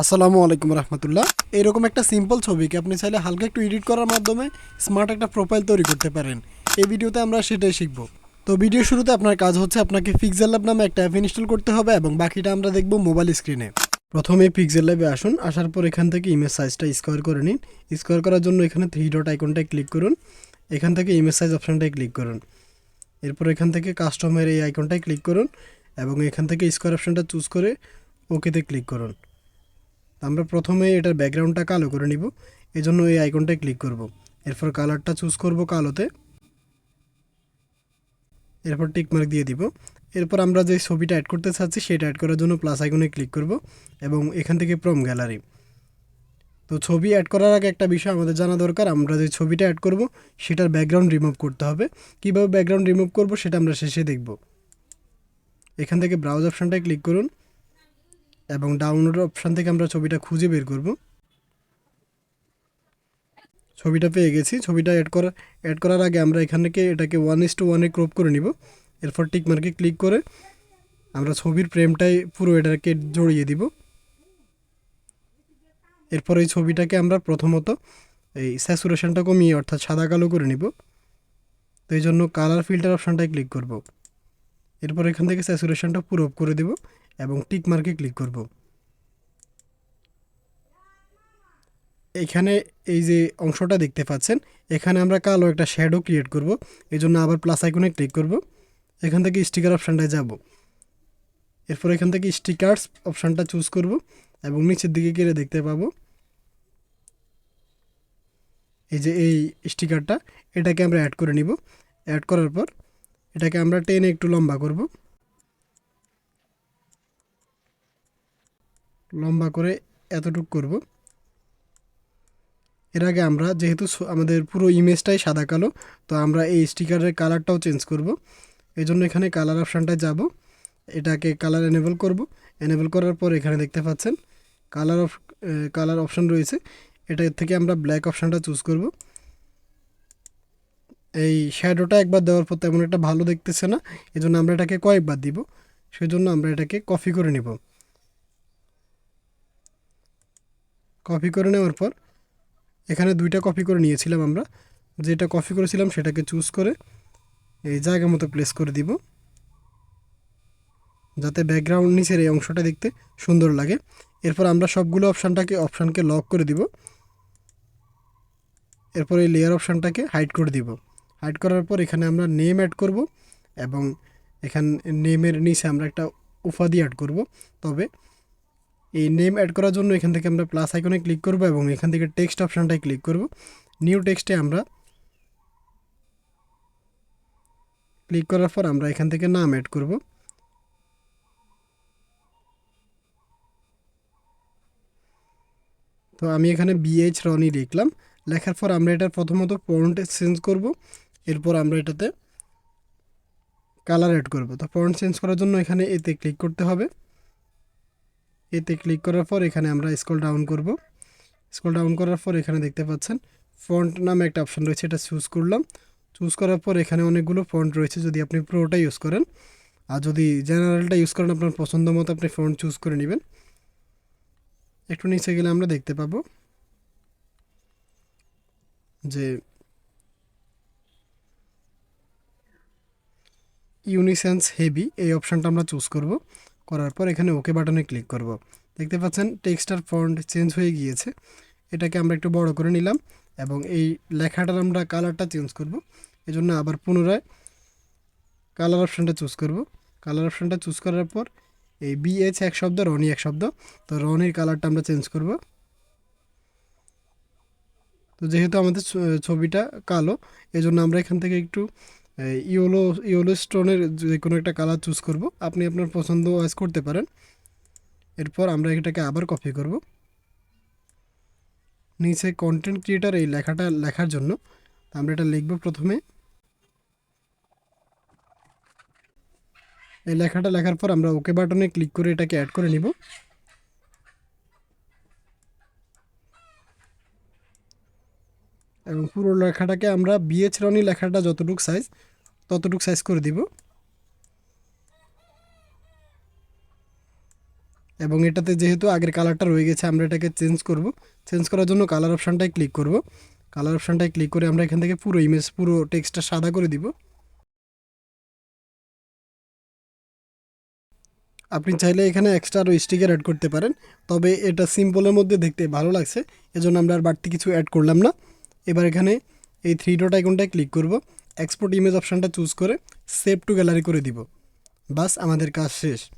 আসসালামু আলাইকুম রহমতুল্লাহ। এরকম একটা সিম্পল ছবিকে আপনি চাইলে হালকা একটু এডিট করার মাধ্যমে স্মার্ট একটা প্রোফাইল তৈরি করতে পারেন। এই ভিডিওতে আমরা সেটাই শিখব। তো ভিডিও শুরুতে আপনার কাজ হচ্ছে আপনাকে পিক্সেল ল্যাব নামে একটা অ্যাপ ইনস্টল করতে হবে এবং বাকিটা আমরা দেখব মোবাইল স্ক্রিনে প্রথমে পিক্সেল ল্যাবে আসুন, আসার পর এখান থেকে ইমেজ সাইজটা স্কোয়ার করে নিন। স্কোয়ার করার জন্য এখানে থ্রি ডট আইকনটায় ক্লিক করুন। এখান থেকে ইমেজ সাইজ অপশানটায় ক্লিক করুন। এরপর এখান থেকে কাস্টমের এই আইকনটায় ক্লিক করুন এবং এখান থেকে স্কোয়ার অপশানটা চুজ করে ওকেতে ক্লিক করুন। আমরা প্রথমে এটার ব্যাকগ্রাউন্ডটা কালো করে নিব। এজন্য এই আইকনটায় ক্লিক করব। এরপর কালারটা চুজ করব কালোতে। এরপর টিক মার্ক দিয়ে দিব। এরপর আমরা যে ছবিটা অ্যাড করতে চাচ্ছি, সেটা অ্যাড করার জন্য প্লাস আইকনে ক্লিক করব এবং এখান থেকে প্রম গ্যালারি তো ছবি অ্যাড করার আগে একটা বিষয় আমাদের জানা দরকার, আমরা যে ছবিটা অ্যাড করব, সেটার ব্যাকগ্রাউন্ড রিমুভ করতে হবে। কীভাবে ব্যাকগ্রাউন্ড রিমুভ করব, সেটা আমরা শেষে দেখব। এখান থেকে ব্রাউজ অপশানটায় ক্লিক করুন। এবং ডাউনলোড অপশান থেকে আমরা ছবিটা খুঁজে বের করব। ছবিটা পেয়ে গেছি। ছবিটা অ্যাড করা অ্যাড করার আগে আমরা এখান থেকে এটাকে ওয়ান ইস টু ওয়ানে ক্রপ করে নিব। এরপর টিকমার্কে ক্লিক করে আমরা ছবির ফ্রেমটাই পুরো এটাকে জড়িয়ে দিব। এরপর এই ছবিটাকে আমরা প্রথমত এই স্যাচুরেশনটা কমিয়ে, অর্থাৎ সাদা কালো করে নিব। তো এই জন্য কালার ফিল্টার অপশানটায় ক্লিক করব। এরপর এখান থেকে স্যাচুরেশনটা পুরো করে দেব। এবং টিক মার্কে ক্লিক করব। এখানে এই যে অংশটা দেখতে পাচ্ছেন, এখানে আমরা কালো একটা শ্যাডো ক্রিয়েট করব, এই জন্য আবার প্লাস আইকনে ক্লিক করব। এখান থেকে স্টিকার অপশানটায় যাব। এরপর এখান থেকে স্টিকার্স অপশানটা চুজ করব এবং নিচের দিকে গেলে দেখতে পাবো। এই যে এই স্টিকারটা এটাকে আমরা অ্যাড করে নিব। অ্যাড করার পর, এটাকে আমরা টেনে একটু লম্বা করব। লম্বা করে এতটুক করব। এর আগে আমরা যেহেতু আমাদের পুরো ইমেজটাই সাদা কালো, তো আমরা এই স্টিকারের কালারটাও চেঞ্জ করব। এই জন্য এখানে কালার অপশানটায় যাব। এটাকে কালার এনেবল করব। এনেবল করার পর এখানে দেখতে পাচ্ছেন কালার অফ কালার অপশান রয়েছে। এটা থেকে আমরা ব্ল্যাক অপশানটা চুজ করব। এই শ্যাডোটা একবার দেওয়ার পর তেমন একটা ভালো দেখতেছে না এই জন্য আমরা এটাকে কয়েকবার দিব। সেজন্য আমরা এটাকে কপি করে নিব। কপি করে নেওয়ার পর এখানে দুইটা কপি করে নিয়েছিলাম আমরা। যেটা কপি করেছিলাম সেটাকে চুজ করে এই জায়গা মতো প্লেস করে দিব। যাতে ব্যাকগ্রাউন্ড নিচের এই অংশটা দেখতে সুন্দর লাগে। এরপর আমরা সবগুলো অপশানটাকে অপশানকে লক করে দিব। এরপর এই লেয়ার অপশানটাকে হাইড করে দিব। হাইড করার পর এখানে আমরা নেম অ্যাড করব এবং এখান নেমের নিচে আমরা একটা উপাধি অ্যাড করব। তবে এই নেম অ্যাড করার জন্য এখান থেকে আমরা প্লাস আইকনে ক্লিক করব এবং এখান থেকে টেক্সট অপশানটায় ক্লিক করব। নিউ টেক্সটে আমরা ক্লিক করার পর আমরা এখান থেকে নাম অ্যাড করব। তো আমি এখানে বিএইচ রনি লিখলাম। লেখার পর আমরা এটার প্রথমত ফন্ট চেঞ্জ করব। এরপর আমরা এটাতে কালার অ্যাড করব। তো ফন্ট চেঞ্জ করার জন্য এখানে এতে ক্লিক করতে হবে। এতে ক্লিক করার পর এখানে আমরা স্ক্রল ডাউন করব। স্ক্রল ডাউন করার পর এখানে দেখতে পাচ্ছেন ফন্ট নামে একটা অপশন রয়েছে, এটা চুজ করলাম। চুজ করার পর এখানে অনেকগুলো ফন্ট রয়েছে, যদি আপনি প্রোটা ইউজ করেন। আর যদি জেনারেলটা ইউজ করেন, আপনার পছন্দ মতো আপনি ফন্ট চুজ করে নেবেন। একটু নিচে গেলে আমরা দেখতে পাবো যে ইউনিসেন্স হেভি এই অপশানটা আমরা চুজ করব। করার পর এখানে ওকে বাটনে ক্লিক করব। দেখতে পাচ্ছেন টেক্সটার ফন্ট চেঞ্জ হয়ে গিয়েছে। এটাকে আমরা একটু বড় করে নিলাম এবং এই লেখাটার আমরা কালারটা চেঞ্জ করব। এজন্য আবার পুনরায় কালার অপশানটা চুজ করব। কালার অপশানটা চুজ করার পর এই বিএইচ এক শব্দ রনি এক শব্দ। তো রনির কালারটা আমরা চেঞ্জ করব। তো যেহেতু আমাদের ছবিটা কালো, এজন্য আমরা এখান থেকে একটু ইয়োলো ইয়োলো স্টোনের যে কোনো একটা কালার চুজ করব। আপনি আপনার পছন্দ ওয়াইজ করতে পারেন। এরপর আমরা এটাকে আবার কপি করব। নিচে কন্টেন্ট ক্রিয়েটার এই লেখাটা লেখার জন্য আমরা এটা লিখব প্রথমে। এই লেখাটা লেখার পর আমরা ওকে বাটনে ক্লিক করে এটাকে অ্যাড করে নিব। এবং পুরো লেখাটাকে আমরা বিএচ রনি লেখাটা যতটুকু সাইজ ততটুকু সাইজ করে দিব। এবং এটাতে যেহেতু আগের কালারটা রয়ে গেছে, আমরা এটাকে চেঞ্জ করব। চেঞ্জ করার জন্য কালার অপশানটায় ক্লিক করব। কালার অপশানটায় ক্লিক করে আমরা এখান থেকে পুরো ইমেজ পুরো টেক্সটটা সাদা করে দিব। আপনি চাইলে এখানে এক্সট্রা আরও স্টিকার অ্যাড করতে পারেন। তবে এটা সিম্পলের মধ্যে দেখতে ভালো লাগছে। এজন্য আমরা আর বাড়তি কিছু অ্যাড করলাম না। এবার এখানে এই থ্রি ডট আইকনটায় ক্লিক করব। এক্সপোর্ট ইমেজ অপশানটা চুজ করে সেভ টু গ্যালারি করে দিব। বাস আমাদের কাজ শেষ।